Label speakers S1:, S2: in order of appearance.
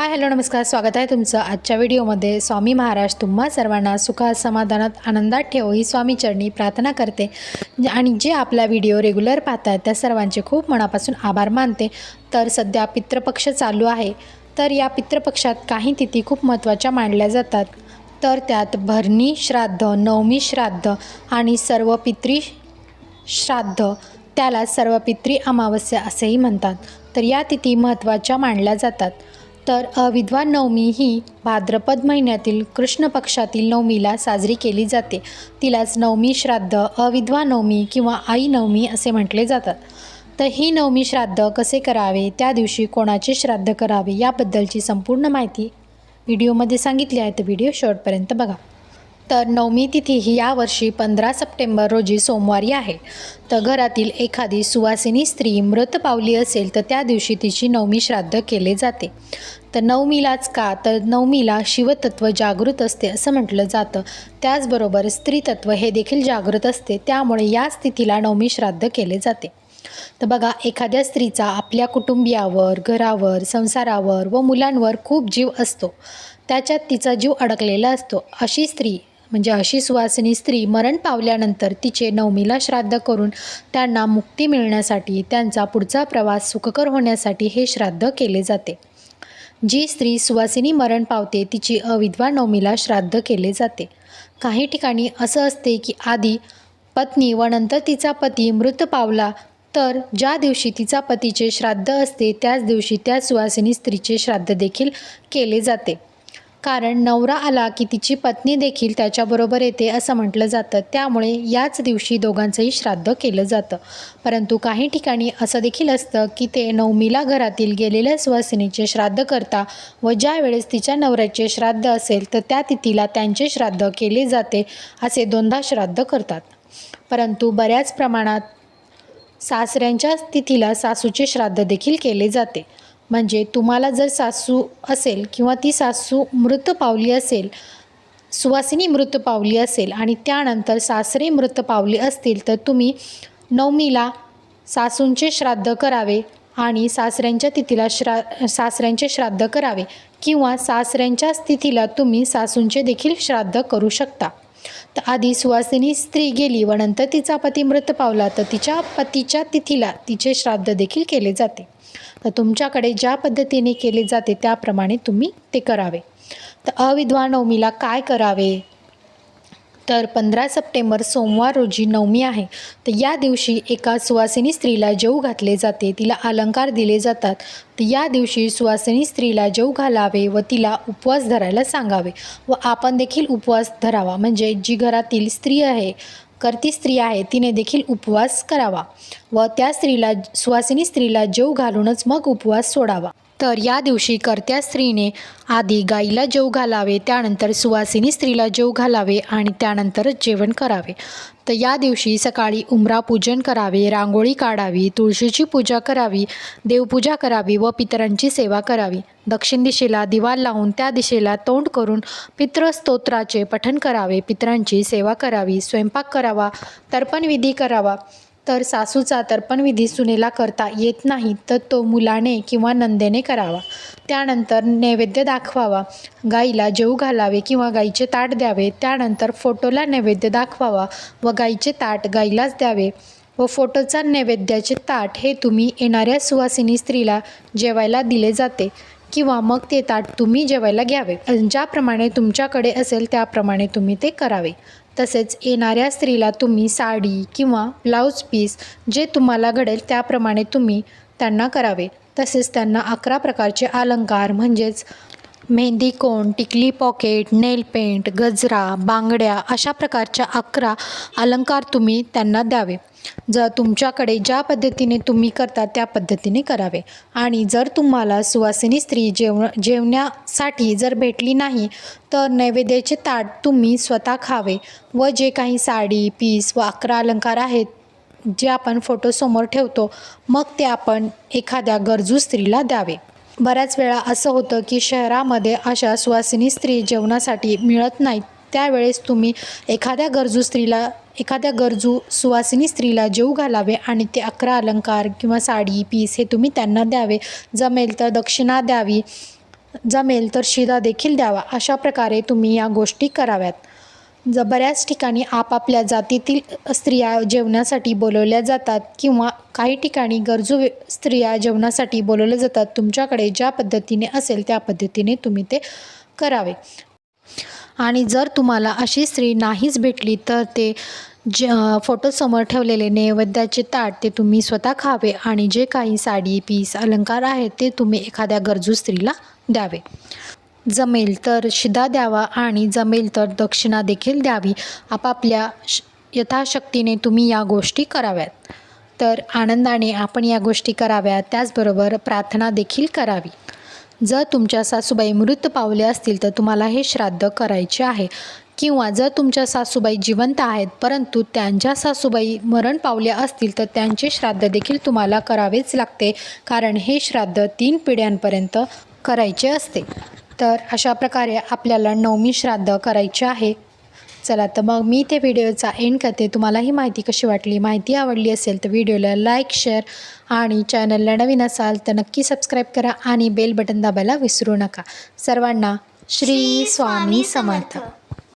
S1: Hi hello नमस्कार. स्वागत आहे तुमचं आजच्या व्हिडिओमध्ये. स्वामी महाराज तुम्हा सर्वांना सुखात समाधानात आनंदात ठेवो ही स्वामी चरणी प्रार्थना करते. आणि जे आपला व्हिडिओ रेग्युलर पाहतात त्या सर्वांचे खूप मनापासून आभार मानते. तर सध्या पितृपक्ष चालू आहे. तर या पितृपक्षात काही तिथी खूप महत्त्वाच्या मानल्या जातात. तर त्यात भरणी श्राद्ध नवमी श्राद्ध आणि सर्व पितृ श्राद्ध त्याला सर्व पितृ अमावस्या असेही म्हणतात. तर या तिथी महत्त्वाच्या मानल्या जातात. तर अविद्वा नवमी ही भाद्रपद महिन्यातील कृष्ण पक्षातील नवमीला साजरी केली जाते. तिलाच नवमी श्राद्ध अविद्वा नवमी किंवा आई नवमी असे म्हटले जातात. तर ही नवमी श्राद्ध कसे करावे? त्या दिवशी कोणाचे श्राद्ध करावे? याबद्दलची संपूर्ण माहिती व्हिडिओमध्ये सांगितली आहे तर व्हिडिओ शेवटपर्यंत बघा. तर नवमी तिथी ही यावर्षी पंधरा सप्टेंबर रोजी सोमवारी आहे. तर घरातील एखादी सुवासिनी स्त्री मृत पावली असेल तर त्या दिवशी तिची नवमी श्राद्ध केले जाते. तर नवमीलाच का? तर नवमीला शिवतत्व जागृत असते असं म्हटलं जातं. त्याचबरोबर स्त्रीतत्व हे देखील जागृत असते. त्यामुळे या स्थितीला नवमी श्राद्ध केले जाते. तर बघा एखाद्या स्त्रीचा आपल्या कुटुंबियावर घरावर संसारावर व मुलांवर खूप जीव असतो. त्याच्यात तिचा जीव अडकलेला असतो. अशी स्त्री म्हणजे अशी सुवासिनी स्त्री मरण पावल्यानंतर तिचे नवमीला श्राद्ध करून त्यांना मुक्ती मिळण्यासाठी त्यांचा पुढचा प्रवास सुखकर होण्यासाठी हे श्राद्ध केले जाते. जी स्त्री सुवासिनी मरण पावते तिची अविधवा नवमीला श्राद्ध केले जाते. काही ठिकाणी असं असते की आधी पत्नी व नंतर तिचा पती मृत पावला तर ज्या दिवशी तिचा पतीचे श्राद्ध असते त्याच दिवशी त्या सुवासिनी स्त्रीचे श्राद्ध देखील केले जाते. कारण नवरा आला की तिची पत्नी देखील त्याच्याबरोबर येते असं म्हटलं जातं. त्यामुळे याच दिवशी दोघांचंही श्राद्ध केलं जातं. परंतु काही ठिकाणी असं देखील असतं की ते नवमीला घरातील गेलेल्या सुवासिनीचे श्राद्ध करता व ज्या वेळेस तिच्या नवऱ्याचे श्राद्ध असेल तर त्या तिथीला त्यांचे श्राद्ध केले जाते असे दोनदा श्राद्ध करतात. परंतु बऱ्याच प्रमाणात सासऱ्यांच्या तिथीला सासूचे श्राद्ध देखील केले जाते. म्हणजे तुम्हाला जर सासू असेल किंवा ती सासू मृत पावली असेल सुवासिनी मृत पावली असेल आणि त्यानंतर सासरे मृत पावली असतील तर तुम्ही नवमीला सासूंचे श्राद्ध करावे आणि सासऱ्यांच्या तिथीला श्रा सासऱ्यांचे श्राद्ध करावे किंवा सासऱ्यांच्या तिथीला तुम्ही सासूंचे देखील श्राद्ध करू शकता. तर आधी सुवासिनी स्त्री गेली व नंतर तिचा पती मृत पावला. तर तिच्या पतीच्या तिथीला तिचे श्राद्ध देखील केले जाते. तर तुमच्याकडे ज्या पद्धतीने केले जाते त्याप्रमाणे तुम्ही ते करावे. तर अविधवा नवमीला काय करावे? तर पंधरा सप्टेंबर सोमवार रोजी नवमी आहे. तर या दिवशी एका सुवासिनी स्त्रीला जेऊ घातले जाते. तिला अलंकार दिले जातात. तर या दिवशी सुवासिनी स्त्रीला जेऊ घालावे व तिला उपवास धरायला सांगावे व आपण देखील उपवास धरावा. म्हणजे जी घरातील स्त्री आहे करती स्त्री आहे तिने देखील उपवास करावा व त्या स्त्रीला सुवासिनी स्त्रीला जेव घालूनच मग उपवास सोडावा. तर या दिवशी कर्त्या स्त्रीने आधी गाईला जेव घालावे त्यानंतर सुवासिनी स्त्रीला जेव घालावे आणि त्यानंतरच जेवण करावे. तर या दिवशी सकाळी उमरा पूजन करावे रांगोळी काढावी तुळशीची पूजा करावी देवपूजा करावी व पितरांची सेवा करावी. दक्षिण दिशेला दिवा लावून त्या दिशेला तोंड करून पितृस्तोत्राचे पठण करावे पितरांची सेवा करावी स्वयंपाक करावा तर्पणविधी करावा. तर सासूचा तर्पणविधी सुनेला करता येत नाही तर तो मुलाने किंवा नंदेने करावा. त्यानंतर नैवेद्य दाखवावा. गाईला जेऊ घालावे किंवा गाईचे ताट द्यावे. त्यानंतर फोटोला नैवेद्य दाखवावा व गाईचे ताट गाईलाच द्यावे व फोटोचा नैवेद्याचे ताट हे तुम्ही येणाऱ्या सुवासिनी स्त्रीला जेवायला दिले जाते किंवा मग ते ताट तुम्ही जेवायला घ्यावे. ज्याप्रमाणे तुमच्याकडे असेल त्याप्रमाणे तुम्ही ते करावे. तसेच येणाऱ्या स्त्रीला तुम्ही साडी किंवा ब्लाऊज पीस जे तुम्हाला घडेल त्याप्रमाणे तुम्ही त्यांना करावे. तसेच त्यांना अकरा प्रकारचे अलंकार म्हणजेच मेहंदी कोण टिकली पॉकेट नेल पेंट गजरा बांगड्या अशा प्रकारच्या अकरा अलंकार तुम्ही त्यांना द्यावे. जर तुमच्याकडे ज्या पद्धतीने तुम्ही करता त्या पद्धतीने करावे. आणि जर तुम्हाला सुवासिनी स्त्री जेव जेवण्यासाठी जर भेटली नाही तर नैवेद्याचे ताट तुम्ही स्वतः खावे व जे काही साडी पीस व अकरा अलंकार आहेत जे आपण फोटोसमोर ठेवतो मग ते आपण एखाद्या गरजू स्त्रीला द्यावे. बऱ्याच वेळा असं होतं की शहरामध्ये अशा सुवासिनी स्त्री जेवणासाठी मिळत नाहीत. त्यावेळेस तुम्ही एखाद्या गरजू स्त्रीला एखाद्या गरजू सुवासिनी स्त्रीला जेऊ घालावे आणि ते अकरा अलंकार किंवा साडी पीस हे तुम्ही त्यांना द्यावे. जमेल तर दक्षिणा द्यावी जमेल तर शिदा देखील द्यावा. अशा प्रकारे तुम्ही या गोष्टी कराव्यात. ज बऱ्याच ठिकाणी आपापल्या जातीतील स्त्रिया जेवणासाठी बोलवल्या जातात किंवा काही ठिकाणी गरजू स्त्रिया जेवणासाठी बोलवल्या जातात. तुमच्याकडे ज्या पद्धतीने असेल त्या पद्धतीने तुम्ही ते करावे. आणि जर तुम्हाला अशी स्त्री नाहीच भेटली तर ते जे फोटोसमोर ठेवलेले नैवेद्याचे ताट ते तुम्ही स्वतः खावे आणि जे काही साडी पीस अलंकार आहेत ते तुम्ही एखाद्या गरजू स्त्रीला द्यावे. जमेल तर शिदा द्यावा आणि जमेल तर दक्षिणा देखील द्यावी. आपापल्या श यथाशक्तीने तुम्ही या गोष्टी कराव्यात. तर आनंदाने आपण या गोष्टी कराव्या त्याचबरोबर प्रार्थना देखील करावी. जर तुमच्या सासूबाई मृत पावले असतील तर तुम्हाला हे श्राद्ध करायचे आहे. किंवा जर तुमच्या सासूबाई जिवंत आहेत परंतु त्यांच्या सासूबाई मरण पावल्या असतील तर त्यांचे श्राद्ध देखील तुम्हाला करावेच लागते. कारण हे श्राद्ध तीन पिढ्यांपर्यंत करायचे असते. तर अशा प्रकारे आपल्याला नवमी श्राद्ध करायचे आहे. चला तर मग मी ते व्हिडिओचा एंड करते. तुम्हाला ही माहिती कशी वाटली माहिती आवडली असेल तर व्हिडिओला लाईक शेअर आणि चॅनलला नवीन असाल तर नक्की सबस्क्राईब करा आणि बेल बटन दाबायला विसरू नका. सर्वांना श्री स्वामी समर्थ.